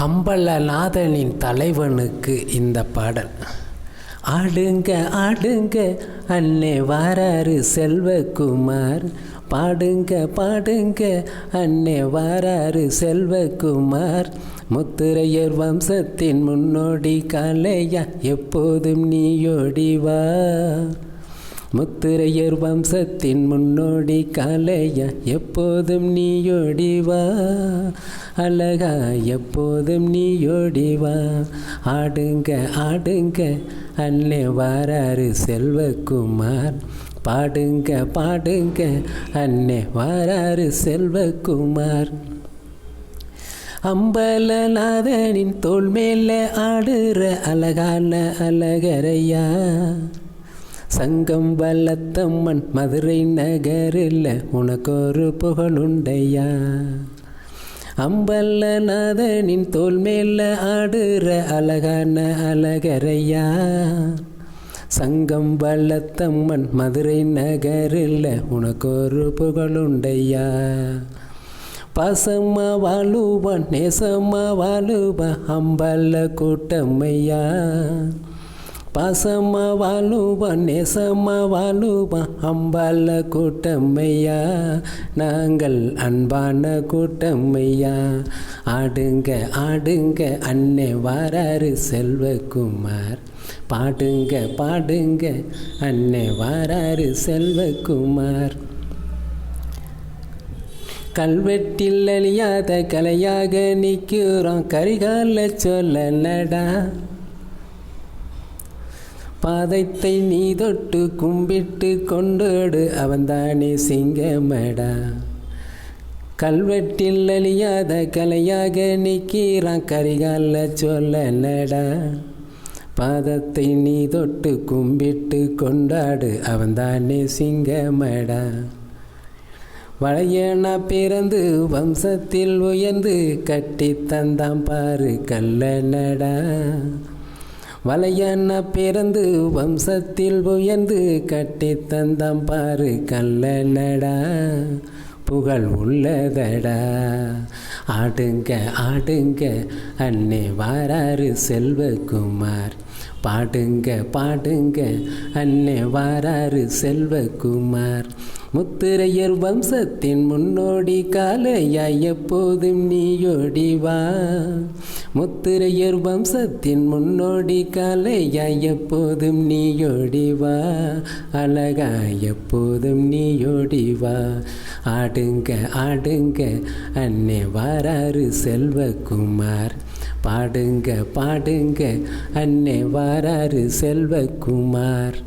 அம்பலநாதனின் தலைவனுக்கு இந்த பாடல். ஆடுங்க ஆடுங்க அண்ணே வாராரு செல்வகுமார். பாடுங்க பாடுங்க அண்ணே வாராரு செல்வகுமார். முத்துரையர் வம்சத்தின் முன்னோடி காலையா எப்போதும் நீயோடிவா முத்திரையர் வம்சத்தின் முன்னோடி காலையா எப்போதும் நீயோடிவா அழகா எப்போதும் நீயோடிவா ஆடுங்க ஆடுங்க அண்ணே வாராரு செல்வகுமார் பாடுங்க பாடுங்க அண்ணே வாராரு செல்வகுமார் அம்பலநாதனின் தோல் மேல ஆடுற அழகான அழகரையா. சங்கம் வல்லத்தம்மன் மதுரை நகரில் உனக்கொரு புகழுண்டையா? அம்பலநாதனின் தோல் மேல ஆடுற அழகான அழகரையா? சங்கம் வல்லத்தம்மன் மதுரை நகரில் உனக்கொரு புகழுண்டையா? பாசம்மா வாழுவான் நேசம்மா வாழுவா அம்பல்ல கூட்டம்மையா பாசம்மா வாழுவா நேசம்மா வாழுவா அம்பால கூட்டம்மையா நாங்கள் அன்பான கூட்டம்மையா. ஆடுங்க ஆடுங்க அன்னை வாராரு செல்வகுமார். பாடுங்க பாடுங்க அன்னை வாராரு செல்வகுமார். கல்வெட்டில் அழியாத கலையாக நிற்கிறோம் கரிகால சொல்லலடா பாதத்தை நீ தொட்டு கும்பிட்டு கொண்டோடு. அவன்தானே சிங்கமடா. கல்வெட்டில் அழியாத கலையாக நிற்கிறான். கரிகால சொல்லலடா பாதத்தை நீ தொட்டு கும்பிட்டு கொண்டாடு. அவன்தானே சிங்கமடா. வளையனா பிறந்து வம்சத்தில் உயர்ந்து கட்டி தந்தாம் பாரு கல்லனடா வளையன பிறந்து வம்சத்தில் உயர்ந்து கட்டி தந்தம் பாரு கல்லடா புகழ் உள்ளதடா. ஆடுங்க ஆடுங்க அன்னே வாராரு செல்வகுமார். பாடுங்க பாடுங்க அன்னே வாராரு செல்வகுமார். முத்திரையர் வம்சத்தின் முன்னோடி காலையாய் எப்போதும் நீயோடி வா. முத்துரையர் வம்சத்தின் முன்னோடி காலையாய் எப்போதும் நீயோடி வா. அழகாய் எப்போதும் நீயோடி வா. ஆடுங்க ஆடுங்க அன்னை வாராரு செல்வகுமார். பாடுங்க பாடுங்க அன்னை வாராரு செல்வகுமார்.